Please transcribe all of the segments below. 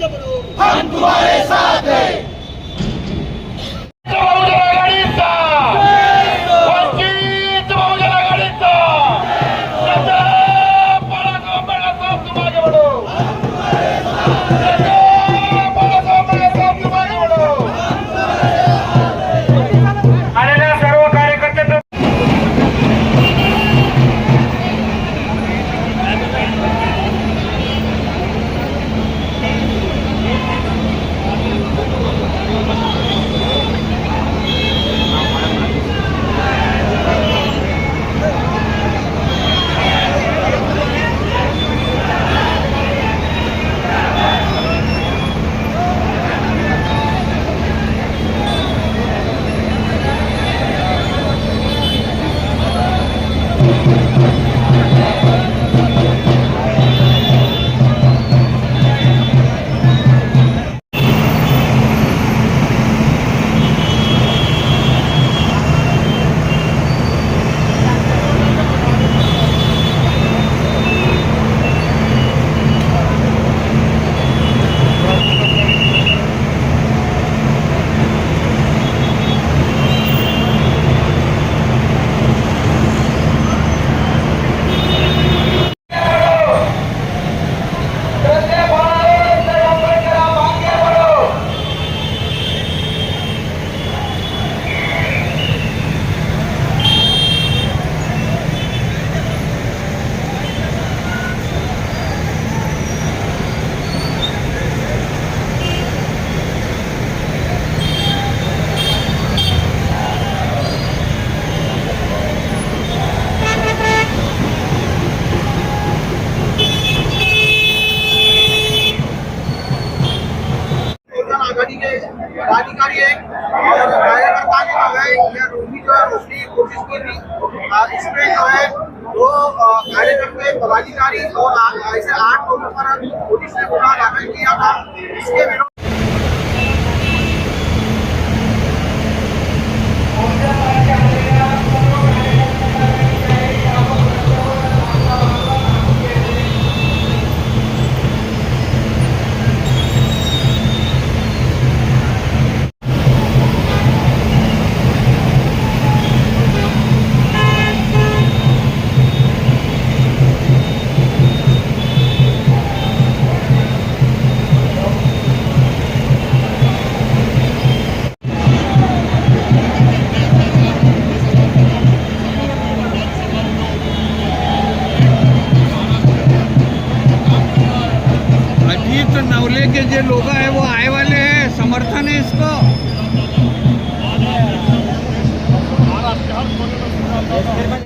जरा पंच है यह जो है रोकने की कोशिश की थी। इसमें जो है दो आ, कार्यकर्ता पदाधिकारी और इसे आठ लोगों पर पुलिस ने गुना दाखिल किया था इसके विरोध इस नवले के जो लोग हैं वो आए वाले हैं। समर्थन है इसको। महाराष्ट्र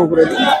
একটু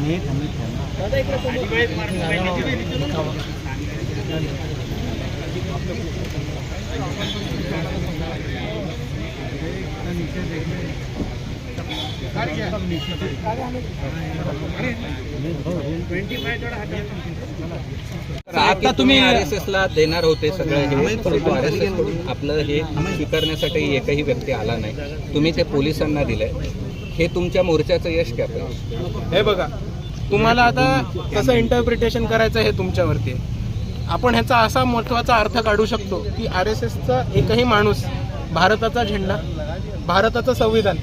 आता तुम्ही आर एस एसला देणार होते सगळं हे परंतु आर एस एसकडून आपलं हे स्वीकारण्यासाठी एकही व्यक्ती आला नाही. तुम्ही ते पोलिसांना दिलंय. हे तुमच्या मोर्चाचं यश काय हे बघा तुम्हाला आता कसं इंटरप्रिटेशन करायचं हे तुमच्यावरती? आपण ह्याचा असा महत्त्वाचा अर्थ काढू शकतो की आर एस एसचा एकही माणूस भारताचा झेंडा भारताचं संविधान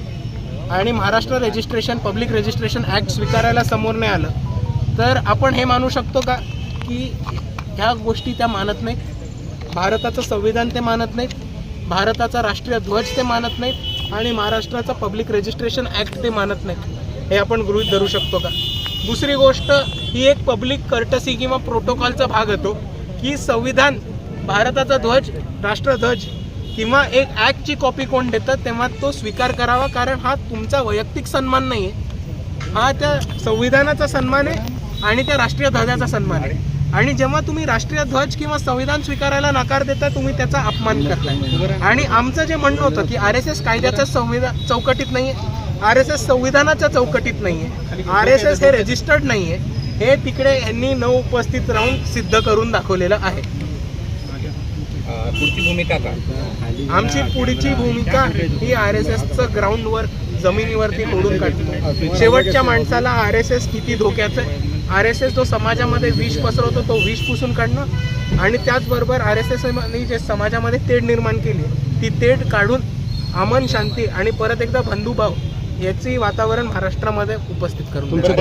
आणि Maharashtra registration public registration act स्वीकारायला समोर नाही आलं तर आपण हे मानू शकतो का की ह्या गोष्टी त्या मानत नाहीत? भारताचं संविधान ते मानत नाहीत भारताचा राष्ट्रीय ध्वज ते मानत नाहीत आणि महाराष्ट्राचा पब्लिक रजिस्ट्रेशन ॲक्ट ते मानत नाहीत हे आपण गृहीत धरू शकतो का? दुसरी गोष्ट ही एक पब्लिक कर्टसी किंवा प्रोटोकॉलचा भाग होतो की संविधान भारताचा ध्वज राष्ट्रध्वज किंवा एक ॲक्टची कॉपी कोण देतं तेव्हा तो स्वीकार करावा कारण हा तुमचा वैयक्तिक सन्मान नाही आहे हा त्या संविधानाचा सन्मान आहे आणि त्या राष्ट्रीय ध्वजाचा सन्मान आहे. आणि जेव्हा तुम्ही राष्ट्रीय ध्वज किंवा संविधान स्वीकारायला नकार देता तुम्ही त्याचा अपमान करताय. आणि आमचं जे म्हणणं होतं की आर एस एस कायद्याचा संविधान चौकटीत नाही आहे आर एस एस संविधानाच्या चौकटीत नाही आहे आर एस एस हे रजिस्टर्ड नाही आहे हे तिकडे यांनी न उपस्थित राहून सिद्ध करून दाखवलेलं आहे. पुढची भूमिका का आमची पुढची भूमिका ही आर एस एसचं ग्राउंडवर जमिनीवरती मोडून काढतो शेवटच्या माणसाला आर एस एस किती धोक्याचं आहे? आर एस एस जो समाजामध्ये विष पसरवतो तो विष पुसून काढणं आणि त्याचबरोबर आर एस एस जे समाजामध्ये तेढ निर्माण केली ती तेढ काढून अमन शांती आणि परत एकदा बंधुभाव याची वातावरण महाराष्ट्रामध्ये उपस्थित करून म्हणजे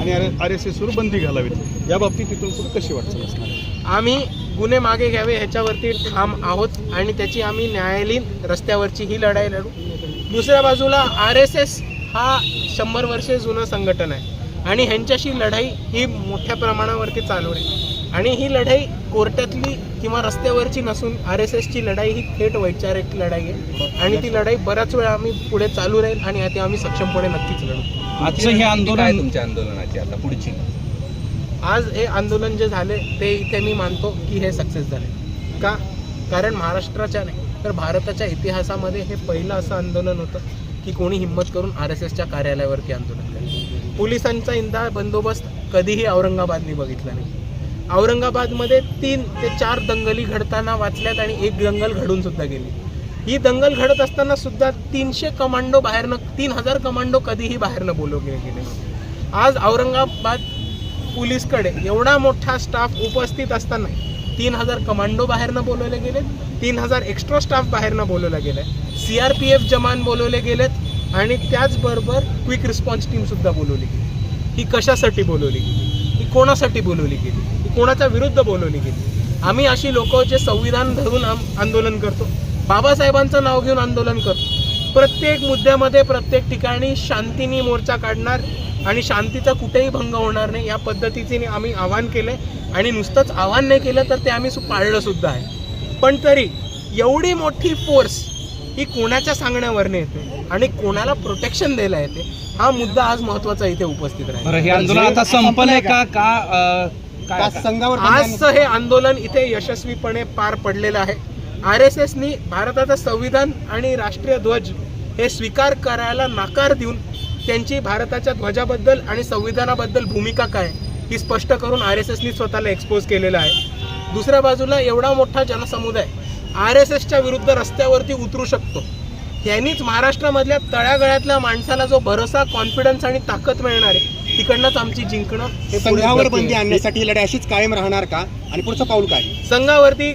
आणि आर एस एस वर बंदी घालावीत या बाबतीत तिथून पुढे कशी वाटचाल असणार? आम्ही गुन्हे मागे घ्यावे ह्याच्यावरती ठाम आहोत आणि त्याची आम्ही न्यायालयीन रस्त्यावरची ही लढाई लढू. दुसऱ्या बाजूला आर एस एस हा शंभर वर्षे जुनं संघटन आहे आणि ह्यांच्याशी लढाई ही मोठ्या प्रमाणावरती चालू आहे. आणि ही लढाई कोर्टातली किंवा रस्त्यावरची नसून आर एस एसची लढाई ही थेट वैचारिक लढाई आहे. आणि ती लढाई बऱ्याच वेळा आम्ही पुढे चालू राहील आणि ती आम्ही सक्षमपणे नक्कीच लढू. आजचं हे आंदोलन काय तुमच्या आंदोलनाची आता पुढची? आज हे आंदोलन जे झाले ते इथे मी मानतो की हे सक्सेस झाले. का? कारण महाराष्ट्राच्या नाही तर भारताच्या इतिहासामध्ये हे पहिलं असं आंदोलन होतं की कोणी हिंमत करून आर एस एसच्या कार्यालयावरती आंदोलन केलं. पोलिसांचा इंदा बंदोबस्त कधीही औरंगाबादने बघितला नाही. औरंगाबादमध्ये तीन ते चार दंगली घडताना वाचल्यात आणि एक दंगल घडून सुद्धा गेली. ही दंगल घडत असताना सुद्धा तीनशे कमांडो बाहेरनं तीन हजार कमांडो कधीही बाहेरनं बोलवले गेले आज औरंगाबाद पोलीसकडे एवढा मोठा स्टाफ उपस्थित असताना तीन हजार कमांडो बाहेरनं बोलवले गेलेत तीन हजार एक्स्ट्रा स्टाफ बाहेरनं बोलवला गेलाय सी आर पी एफ जमान बोलवले गेलेत आणि त्याचबरोबर क्विक रिस्पॉन्स टीमसुद्धा बोलवली गेली. ही कशासाठी बोलवली गेली? ही कोणासाठी बोलवली गेली? कोणाच्या विरुद्ध बोलवली गेली. आम्ही अशी लोक जे संविधान धरून आम- आंदोलन करतो बाबासाहेबांचं नाव घेऊन आंदोलन करतो. प्रत्येक मुद्द्यामध्ये प्रत्येक ठिकाणी शांतीने मोर्चा काढणार आणि शांतीचा कुठेही भंग होणार नाही या पद्धतीचे आम्ही आवाहन केलंय. आणि नुसतंच आवाहन नाही केलं तर ते आम्ही सु- पाळलं सुद्धा आहे. पण तरी एवढी मोठी फोर्स ही कोणाच्या सांगण्यावरने येते आणि कोणाला प्रोटेक्शन द्यायला येते हा मुद्दा आज महत्त्वाचा इथे उपस्थित राहील. हे आंदोलन आता संपलंय का? का? संघावर आजचं हे आंदोलन इथे यशस्वीपणे पार पडलेलं आहे. आर एस एसनी भारताचं संविधान आणि राष्ट्रीय ध्वज हे स्वीकार करायला नाकार देऊन त्यांची भारताच्या ध्वजाबद्दल आणि संविधानाबद्दल भूमिका काय ही स्पष्ट करून आर एस एसनी स्वतःला एक्सपोज केलेलं आहे. दुसऱ्या बाजूला एवढा मोठा जनसमुदाय आर एस एसच्या विरुद्ध रस्त्यावरती उतरू शकतो. यांनीच महाराष्ट्रामधल्या तळागळ्यातल्या माणसाला जो भरोसा कॉन्फिडन्स आणि ताकद मिळणार आहे तिकडनंच आमची जिंकणं हे संघावर बंदी. आणण्यासाठी ही लढाई अशीच कायम राहणार का? आणि पुढचं पाऊल काय? संघावरती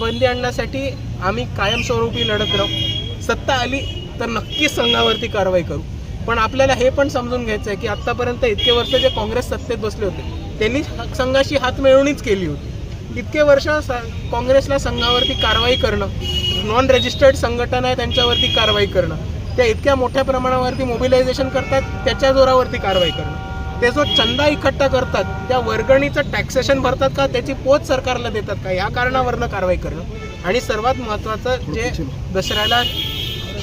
बंदी आणण्यासाठी आम्ही कायमस्वरूपी लढत राहू. सत्ता आली तर नक्कीच संघावरती कारवाई करू. पण आपल्याला हे पण समजून घ्यायचं आहे की आतापर्यंत इतके वर्ष जे काँग्रेस सत्तेत बसले होते त्यांनी संघाशी हात मिळवणीच केली होती. इतके वर्ष काँग्रेसला संघावरती कारवाई करणं नॉन रजिस्टर्ड संघटना आहे त्यांच्यावरती कारवाई करणं त्या इतक्या मोठ्या प्रमाणावरती मोबिलायझेशन करतात त्याच्या जोरावरती कारवाई करणं. ते जो चंदा इकट्ठा करतात त्या वर्गणीचं टॅक्सेशन भरतात का? त्याची पोच सरकारला देतात का? या कारणावरनं कारवाई करणं. आणि सर्वात महत्त्वाचं जे दसऱ्याला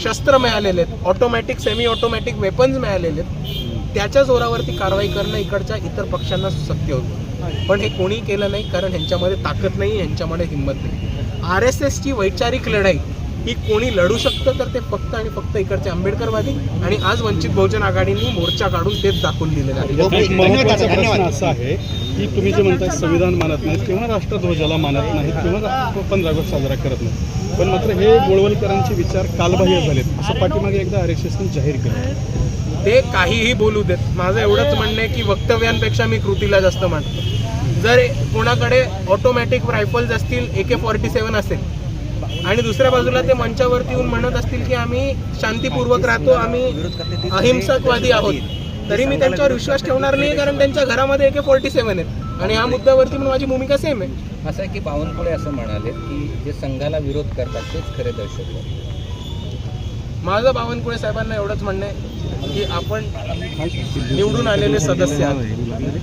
शस्त्र मिळालेले आहेत ऑटोमॅटिक सेमी ऑटोमॅटिक वेपन्स मिळालेले आहेत त्याच्या जोरावरती कारवाई करणं इकडच्या इतर पक्षांना शक्य होतं. पण हे कोणी केलं नाही कारण ह्यांच्यामध्ये ताकद नाही ह्यांच्यामध्ये हिंमत नाही. आर एस एसची वैचारिक लढाई ही कोणी लढू शकतं तर ते फक्त आणि फक्त इकडचे आंबेडकरवादी आणि आज वंचित बहुजन आघाडीने मोर्चा काढून तेच दाखवून दिलेलं आहे. असा आहे की तुम्ही जे म्हणताय संविधान मानत नाहीत किंवा राष्ट्रध्वजाला मानत नाहीत किंवा पंधरा ऑगस्ट साजरा करत नाही पण मात्र हे गोळवलकरांचे विचार कालबाह्य झालेत. असं पाठीमागे एकदा आर एस एसने जाहीर केलं. ते काहीही बोलू देत. माझं एवढंच म्हणणं आहे की वक्तव्यांपेक्षा मी कृतीला जास्त मानतो. जर कोणाकडे ऑटोमॅटिक रायफल्स असतील ए के फॉर्टी सेवन असेल आणि दुसऱ्या बाजूला ते मंचावरती येऊन म्हणत असतील की आम्ही शांतीपूर्वक राहतो आम्ही अहिंसकवादी आहोत. तरी मी त्यांच्यावर विश्वास ठेवणार नाही कारण त्यांच्या घरामध्ये ए के फॉर्टी सेवन आहेत. आणि ह्या मुद्द्यावरती पण माझी भूमिका सेम आहे. असं आहे की बावनकुळे असं म्हणाले की जे संघाला विरोध करतात तेच खरे दहशतवादी माझं बावनकुळे साहेबांना एवढंच म्हणणं आहे की आपण निवडून आलेले सदस्य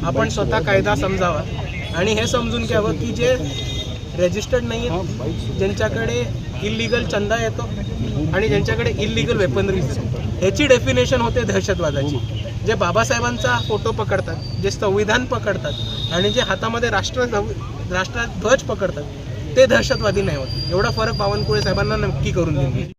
आपण स्वतः कायदा समजावा आणि हे समजून घ्यावं की जे रजिस्टर्ड नाही आहेत ज्यांच्याकडे इल्लीगल चंदा येतो आणि ज्यांच्याकडे इल्लीगल वेपनरीज ह्याची डेफिनेशन होते दहशतवादाची. जे बाबासाहेबांचा फोटो पकडतात जे संविधान पकडतात आणि जे हातामध्ये राष्ट्र राष्ट्रध्वज पकडतात ते दहशतवादी नाही होत. एवढा फरक बावनकुळे साहेबांना नक्की करून देईल